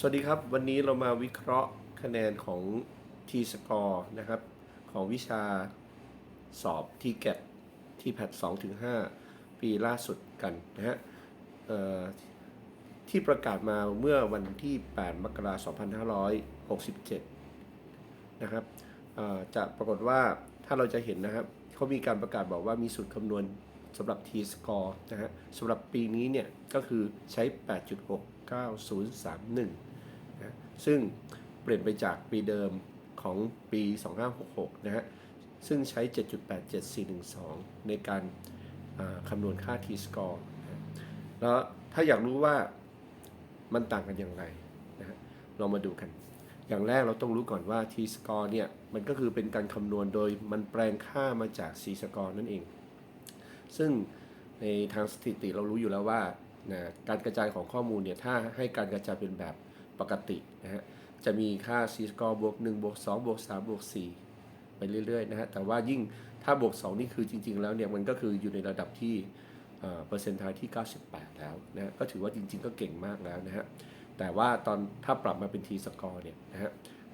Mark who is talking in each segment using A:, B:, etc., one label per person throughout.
A: สวัสดีครับ วันนี้เรามาวิเคราะห์คะแนนของ T score นะครับ ของวิชาสอบ t g a t ที่แพท2ถึง5ปีล่าสุดกันนะฮะที่ประกาศมาเมื่อวันที่ 8 มกราคม 2567 นะครับเอ่อจะปรากฏว่าถ้าเราจะเห็นนะครับเขามีการประกาศบอกว่ามีสูตรคำนวณสำหรับ T score นะฮะสำหรับปีนี้เนี่ยก็คือใช้ 8.69031นะ ซึ่งเปลี่ยนไปจากปีเดิมของปี 2566 นะฮะ ซึ่งใช้ 7.87412 ในการคำนวณค่า t-score นะแล้วถ้าอยากรู้ว่ามันต่างกันอย่างไรนะฮะเรามาดูกัน อย่างแรกเราต้องรู้ก่อนว่า t-score เนี่ย มันก็คือเป็นการคำนวณโดยมันแปลงค่ามาจาก c-score นั่นเอง ซึ่งในทางสถิติเรารู้อยู่แล้วว่านะการกระจายของข้อมูลเนี่ย ถ้าให้การกระจายเป็นแบบ ปกตินะฮะจะมีค่า c score บวก1บวก2บวก3บวก4ไปเรื่อยๆนะฮะแต่ว่ายิ่งถ้าบวก 2 นี่คือจริง ๆ แล้วเนี่ยมันก็คืออยู่ในระดับที่เปอร์เซ็นต์ทายที่ 98 แล้วนะก็ถือว่าจริง ๆ ก็เก่งมากแล้วนะฮะแต่ว่าตอนถ้าปรับมาเป็น t score เนี่ยนะฮะ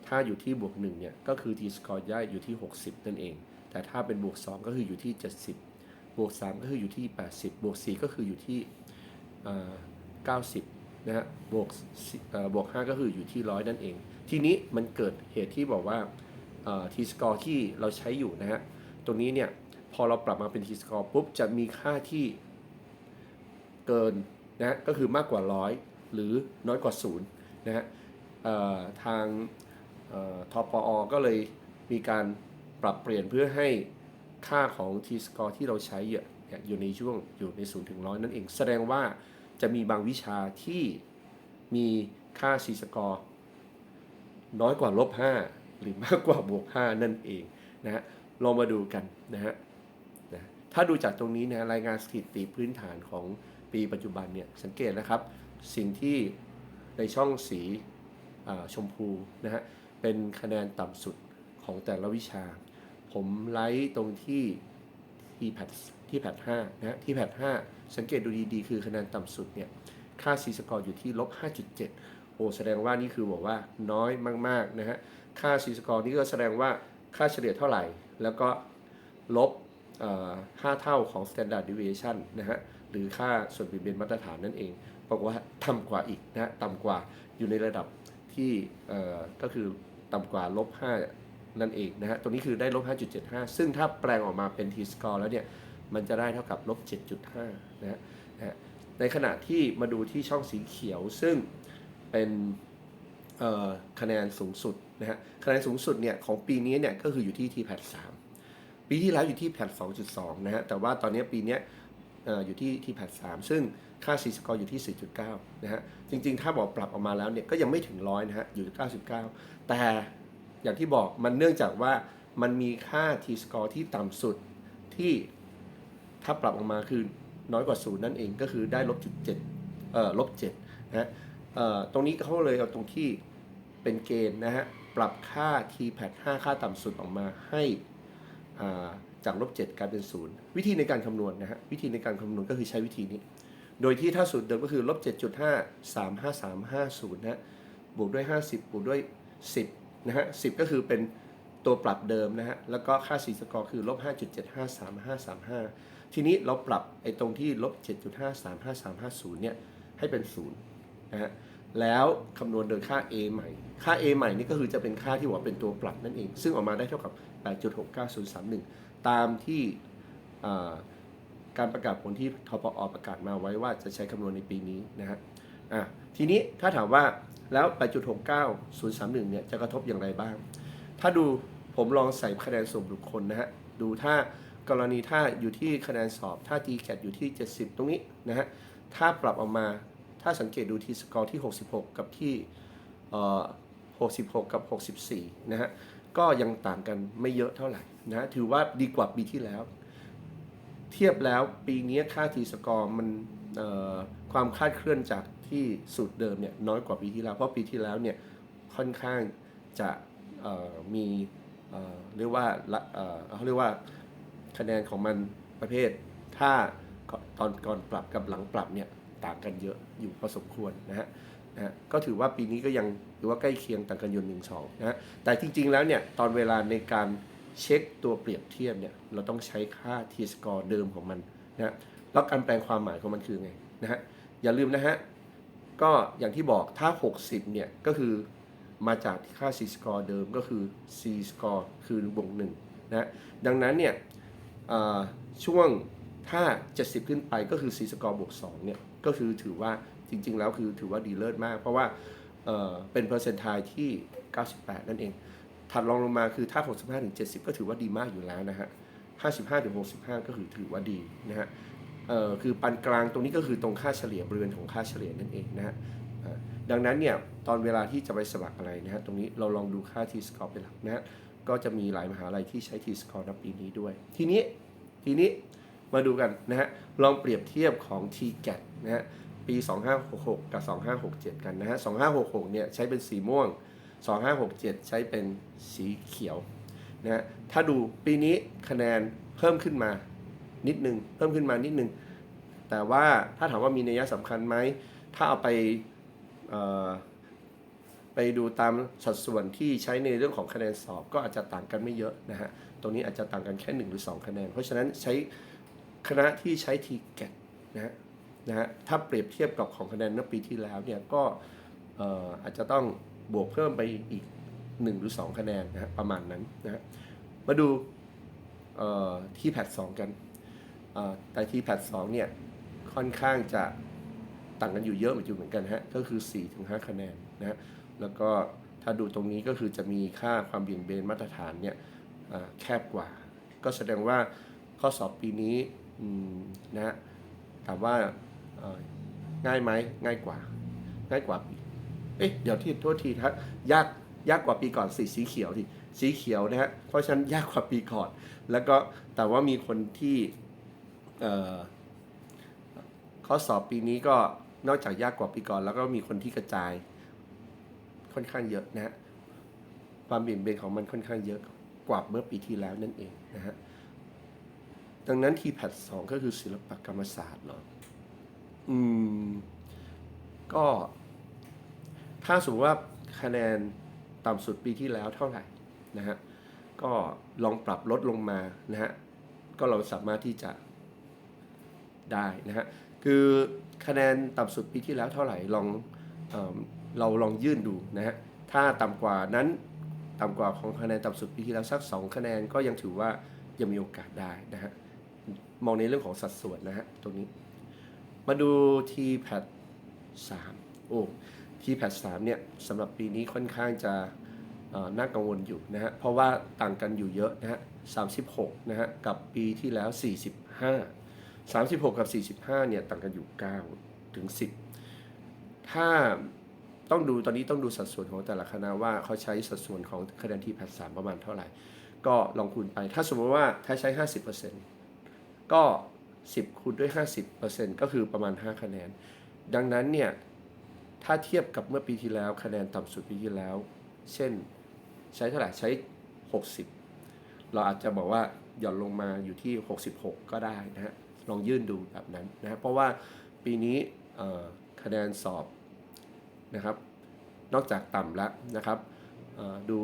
A: ถ้าอยู่ที่บวก1เนี่ยก็คือ t score ย่อยอยู่ที่ 60 นั่นเอง แต่ถ้าเป็นบวก 2 ก็คืออยู่ที่ 70 บวก 3 ก็คืออยู่ที่ 80 บวก 4 ก็คืออยู่ที่เอ่อ90 นะฮะบวกบวก 5 ก็คืออยู่ที่100นั่นเอง ทีนี้มันเกิดเหตุที่บอกว่าทีสกอร์ที่เราใช้อยู่นะฮะตรงนี้เนี่ยพอเราปรับมาเป็นทีสกอร์ปุ๊บจะมีค่าที่เกินนะก็คือมากกว่า100หรือน้อยกว่า0นะฮะทางทปอก็เลยมีการปรับเปลี่ยนเพื่อให้ค่าของ t score ที่เราใช้เนี่ยอยู่ในช่วงอยู่ใน0ถึง100 นั่นเอง แสดงว่า จะมีบางวิชาที่มีค่า c score น้อยกว่าลบ5หรือมากกว่าบวก 5 นั่นเองนะฮะลองมาดูกันนะฮะนะถ้าดูจากตรงนี้นะรายงานสถิติพื้นฐานของปีปัจจุบันเนี่ยสังเกตนะครับ สิ่งที่ในช่องสีชมพูนะฮะเป็นคะแนนต่ำสุดของแต่ละวิชา ผมไลค์ตรงที่ที่แพทที่แพท5นะฮะที่แพท5สังเกตดูดีๆ คือคะแนนต่ำสุดเนี่ยค่า c score อยู่ที่ลบ 5.7 โอ้แสดงว่านี่คือบอกว่าน้อยมากๆนะฮะค่า c score นี่ก็แสดงว่าค่าเฉลี่ยเท่าไหร่ แล้วก็ลบ5เท่าของ standard deviation นะฮะหรือค่าส่วนเปลี่ยนเบนมาตรฐานนั่นเองบอกว่าต่ำกว่าอีกนะต่ำกว่าอยู่ในระดับที่ก็คือต่ำกว่าลบ5นั่นเองนะฮะ ตรงนี้คือได้ลบ 5.75 ซึ่งถ้าแปลงออกมาเป็น t score แล้วเนี่ย มันจะได้เท่ากับลบ7.5นะฮะนะฮะในขณะที่มาดูที่ช่องสีเขียวซึ่งเป็นคะแนนสูงสุดนะฮะคะแนนสูงสุดเนี่ยของปีนี้เนี่ยก็คืออยู่ที่ t p a t 3ปีที่แล้วอยู่ที่ p a t 2.2นะฮะแต่ว่าตอนนี้ปีนี้ยเอ่ออยู่ที่ t p a t 3ซึ่งค่า c score อยู่ที่ 4.9 นะฮะ จริง ๆ ถ้าบอกปรับออกมาแล้วเนี่ยก็ยังไม่ถึงร้อยนะฮะ อยู่ที่99 แต่อย่างที่บอกมันเนื่องจากว่ามันมีค่า t score ที่ต่ำสุดที่ ถ้าปรับออกมาคือน้อยกว่าศูนย์นั่นเองก็คือได้ลบจุดเจ็ดเอ่อลบเจ็ดนะฮะเอ่อตรงนี้เขาเลยเอาตรงที่เป็นเกณฑ์นะฮะปรับค่า kpad 5 ค่าต่ำสุดออกมาให้จากลบ7กลายเป็น 0 วิธีในการคำนวณนนะฮะวิธีในการคำนวณก็คือใช้วิธีนี้ โดยที่ถ้าสูตรเดิมก็คือลบ7.5 3 5 3 5 0นะฮะบวกด้วย 50 บวกด้วย 10นะฮะ10 ก็คือเป็นตัวปรับเดิมนะฮะแล้วก็ค่าสีสกอร์คือลบ5.753 535 ทีนี้เราปรับไอ้ตรงที่ลบ7.53550เนี่ยให้เป็น0นะฮะแล้วคำนวณโดยค่า a ใหม่ ค่า a ใหม่นี่ก็คือจะเป็นค่าที่ว่าเป็นตัวปรับนั่นเอง ซึ่งออกมาได้เท่ากับ 8.69031 ตามที่อ่าการประกาศผลที่ทปอประกาศมาไว้ว่าจะใช้คำนวณในปีนี้นะฮะอะทีนี้ถ้าถามว่าแล้ว 8.69031 เนี่ยจะกระทบอย่างไรบ้าง ถ้าดูผมลองใส่คะแนนส่วนบุคคลนะฮะ ดูถ้า กรณีถ้าอยู่ที่คะแนนสอบ ถ้า t c a t อยู่ที่ 70 ตรงนี้นะฮะ ถ้าปรับออกมา ถ้าสังเกตดูที่สกอร์ที่ 66 กับที่66 กับ 64 นะฮะ ก็ยังต่างกันไม่เยอะเท่าไหร่นะะถือว่าดีกว่าปีที่แล้ว เทียบแล้วปีนี้ค่า t สกอร์มันความคาดเคลื่อนจากที่สูตรเดิมเนี่ยน้อยกว่าปีที่แล้ว เพราะปีที่แล้วเนี่ยค่อนข้างจะมีเรียกว่าเขาเรียกว่า คะแนนของมันประเภท ถ้าตอนก่อนปรับกับหลังปรับเนี่ยต่างกันเยอะอยู่พอสมควรนะฮะนะฮะก็ถือว่าปีนี้ก็ยังถือว่าใกล้เคียงต่างกันอยู่หนึ่งสองนะฮะแต่จริง ๆ แล้วเนี่ยตอนเวลาในการเช็คตัวเปรียบเทียบเนี่ยเราต้องใช้ค่า t score เดิมของมันนะฮะแล้วการแปลงความหมายของมันคือไงนะฮะอย่าลืมนะฮะก็อย่างที่บอกถ้า 60เนี่ยก็คือมาจากค่า c score เดิมก็คือ c score คือบวกหนึ่งนะฮะดังนั้นเนี่ย ช่วงถ้า 70 ขึ้นไปก็คือ c score บวก2เนี่ยก็คือถือว่าจริง ๆ แล้วคือถือว่าดีเลิศมาก เพราะว่าเเป็นเปอร์เซนต์ไทที่ 98 นั่นเอง ถัดรองลงมาคือถ้า 65 ถึง 70 ก็ถือว่าดีมากอยู่แล้วนะฮะ 55 ถึง 65 ก็คือถือว่าดีนะฮะคือปานกลางตรงนี้ก็คือตรงค่าเฉลี่ยบริเวณของค่าเฉลี่ยนั่นเองนะฮะดังนั้นเนี่ยตอนเวลาที่จะไปสมัครอะไรนะฮะตรงนี้เราลองดูค่า T score เป็นหลักนะฮะ ก็จะมีหลายมหาลัยที่ใช้ T score ในปีนี้ด้วย ทีนี้ทีนี้มาดูกันนะฮะลองเปรียบเทียบของ T GAT นะฮะปี 2566 กับ 2567 กันนะฮะ 2566 เนี่ยใช้เป็นสีม่วง 2567 ใช้เป็นสีเขียวนะฮะถ้าดูปีนี้คะแนนเพิ่มขึ้นมานิดนึง เพิ่มขึ้นมานิดนึง แต่ว่าถ้าถามว่ามีนัยสำคัญไหม ถ้าเอาไปเไปดูตามสัดส่วนที่ใช้ในเรื่องของคะแนนสอบก็อาจจะต่างกันไม่เยอะนะฮะ ตรงนี้อาจจะต่างกันแค่ 1 หรือ 2 คะแนน เพราะฉะนั้นใช้คณะที่ใช้ทีแกตนะฮะนะฮะถ้าเปรียบเทียบกับของคะแนนเมื่อปีที่แล้วเนี่ยก็อาจจะต้องบวกเพิ่มไปอีก 1 หรือ 2 คะแนนนะฮะประมาณนั้นนะฮะมาดูที่แพทสองกันอ่อแต่ที่แพทสองเนี่ยค่อนข้างจะต่างกันอยู่เยอะเหมือนอยู่เหมือนกันฮะก็คือ4-5คะแนนนะฮะ แล้วก็ถ้าดูตรงนี้ก็คือจะมีค่าความเบี่ยงเบนมาตรฐานเนี่ยแคบกว่า ก็แสดงว่าข้อสอบปีนี้นะฮะถามว่าง่ายไหมง่ายกว่า ง่ายกว่าปีเอ๊ะเดี๋ยวที่โทษทีครับยากยากกว่าปีก่อนสีสีเขียวทีสีเขียวนะฮะเพราะฉะนั้นยากกว่าปีก่อน แล้วก็แต่ว่ามีคนที่ข้อสอบปีนี้ก็นอกจากยากกว่าปีก่อน แล้วก็มีคนที่กระจาย ค่อนข้างเยอะนะฮะความเบี่ยงเบนของมันค่อนข้างเยอะกว่าเมื่อปีที่แล้วนั่นเองนะฮะดังนั้นทีแพทสองก็คือศิลปกรรมศาสตร์เหรออืม ก็ ถ้าสมมติว่าคะแนนต่ำสุดปีที่แล้วเท่าไหร่นะฮะก็ลองปรับลดลงมานะฮะก็เราสามารถที่จะได้นะฮะคือคะแนนต่ำสุดปีที่แล้วเท่าไหร่ลองอ เราลองยื่นดูนะฮะถ้าต่ำกว่านั้นต่ำกว่าของคะแนนต่ำสุดปีที่แล้วสัก 2 คะแนนก็ยังถือว่ายังมีโอกาสได้นะฮะมองในเรื่องของสัดส่วนนะฮะตรงนี้ มาดู t p a t 3โอ้ t p a t 3เนี่ยสำหรับปีนี้ค่อนข้างจะน่ากังวลอยู่นะฮะเพราะว่าต่างกันอยู่เยอะนะฮะ36นะฮะกับปีที่แล้ว 45 36 กับ 45เนี่ยต่างกันอยู่ 9 ถึง 10 ถ้า ต้องดูตอนนี้ต้องดูสัดส่วนของแต่ละคณะว่าเขาใช้สัดส่วนของคะแนน t p a t 3ประมาณเท่าไหร่ ก็ลองคูณไป ถ้าสมมติว่าถ้าใช้ 50%ก็ 10 คูณด้วย 50%ก็คือประมาณ 5 คะแนน ดังนั้นเนี่ย ถ้าเทียบกับเมื่อปีที่แล้วคะแนนต่ำสุดปีที่แล้ว เช่นใช้เท่าไหร่ใช้ 60 เราอาจจะบอกว่าหย่อนลงมาอยู่ที่ 66 ก็ได้นะฮะลองยื่นดูแบบนั้นนะฮะเพราะว่าปีนี้คะแนนสอบ นะครับ นอกจากต่ำแล้วนะครับดู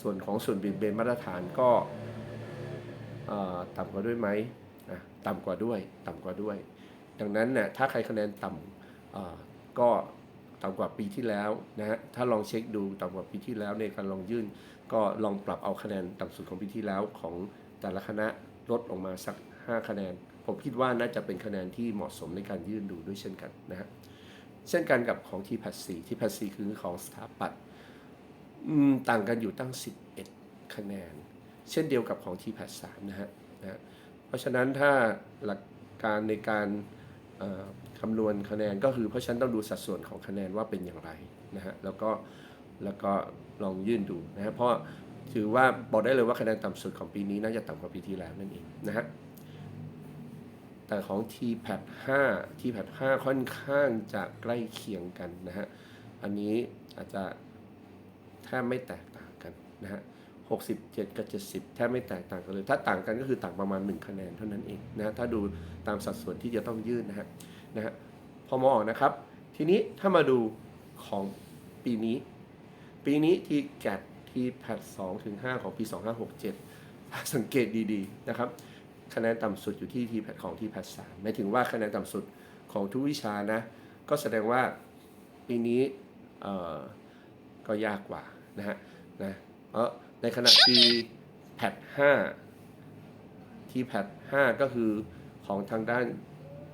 A: ส่วนของส่วนบี่ยงเบนมาตรฐานก็ต่ำกว่าด้วยไหมอะต่ำกว่าด้วยต่ำกว่าด้วย ดังนั้นเนี่ยถ้าใครคะแนนต่ำก็ต่ำกว่าปีที่แล้วนะฮะถ้าลองเช็คดูต่ำกว่าปีที่แล้วในการลองยื่น ก็ลองปรับเอาคะแนนต่ำสุดของปีที่แล้วของแต่ละคณะลดลงมาสัก 5 คะแนน ผมคิดว่าน่าจะเป็นคะแนนที่เหมาะสมในการยื่นดูด้วยเช่นกันนะฮะ เช่นกันกับของทีพัสซีที่พัสซีคือของสถาปัตย์ต่างกันอยู่ตั้ง 11 คะแนน เช่นเดียวกับของทีพัสสามนะฮะนะฮะเพราะฉะนั้นถ้าหลักการในการคำนวณคะแนนก็คือเพราะฉันต้องดูสัดส่วนของคะแนนว่าเป็นอย่างไรนะฮะแล้วก็แล้วก็ลองยื่นดูนะฮะเพราะถือว่าบอกได้เลยว่าคะแนนต่ำสุดของปีนี้น่าจะต่ำกว่าปีที่แล้วนั่นเองนะฮะ แต่ของ t p a t 5 t p a t 5ค่อนข้างจะใกล้เคียงกันนะฮะ อันนี้อาจจะแทบไม่แตกต่างกันนะฮะ67 กับ 70 แทบไม่แตกต่างกันเลย ถ้าต่างกันก็คือต่างประมาณ 1 คะแนนเท่านั้นเองนะ ถ้าดูตามสัดส่วนที่จะต้องยื่นนะฮะ นะฮะ พอมองออกนะครับ ทีนี้ถ้ามาดูของปีนี้ ปีนี้ที่แกดที่แพท2ถึง5ของปี 2567 สังเกตดีๆนะครับ คะแนนต่ำสุดอยู่ที่ทีแพของทีแพท3หมายถึงว่าคะแนนต่ำสุดของทุกวิชานะ ก็แสดงว่าปีนี้ก็ยากกว่านะฮะนะเพราะในขณะที่แพท5ที่แพท5ก็คือของทางด้าน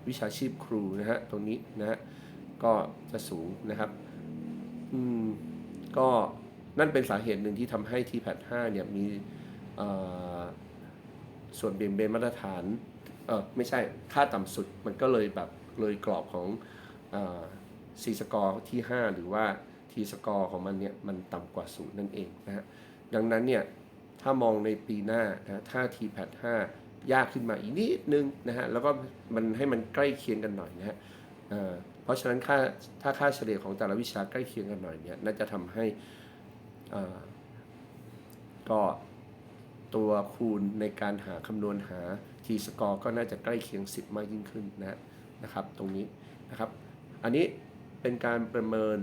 A: วิชาชีพครูนะฮะตรงนี้นะฮะก็จะสูงนะครับอืมก็นั่นเป็นสาเหตุหนึ่งที่ทำให้ t p a t 5เนี่ยมีเอ่อ ส่วนเบี่ยงเบนมาตรฐานเออไม่ใช่ค่าต่ำสุดมันก็เลยแบบเลยกรอบของเอ่อ C สกอร์ที่ 5 หรือว่า T สกอร์ของมันเนี่ยมันต่ำกว่าศูนย์นั่นเองนะฮะดังนั้นเนี่ยถ้ามองในปีหน้านะถ้า t p a t 5ยากขึ้นมาอีกนิดนึงนะฮะแล้วก็มันให้มันใกล้เคียงกันหน่อยนะฮะเอ่อเพราะฉะนั้นค่าถ้าค่าเฉลี่ยของแต่ละวิชาใกล้เคียงกันหน่อยเนี่ยน่าจะทำให้อ่อก็ ตัวคูณในการหาคำนวณหา t score ก็น่าจะใกล้เคียง 10 มากยิ่งขึ้นนะนะครับ ตรงนี้นะครับ อันนี้เป็นการประเมิน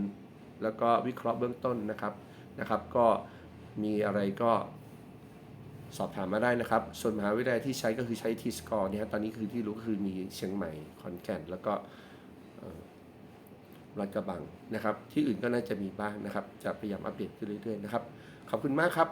A: แล้วก็วิเคราะห์เบื้องต้นนะครับนะครับ ก็มีอะไรก็สอบถามมาได้นะครับ ส่วนมหาวิทยาลัยที่ใช้ก็คือใช้ T score เนี่ยตอนนี้คือที่รู้ก็คือมีเชียงใหม่ขอนแก่น แล้วก็รัดกระบังนะครับ ที่อื่นก็น่าจะมีบ้างนะครับ จะพยายามอัปเดตขึ้นเรื่อยๆนะครับ ขอบคุณมากครับ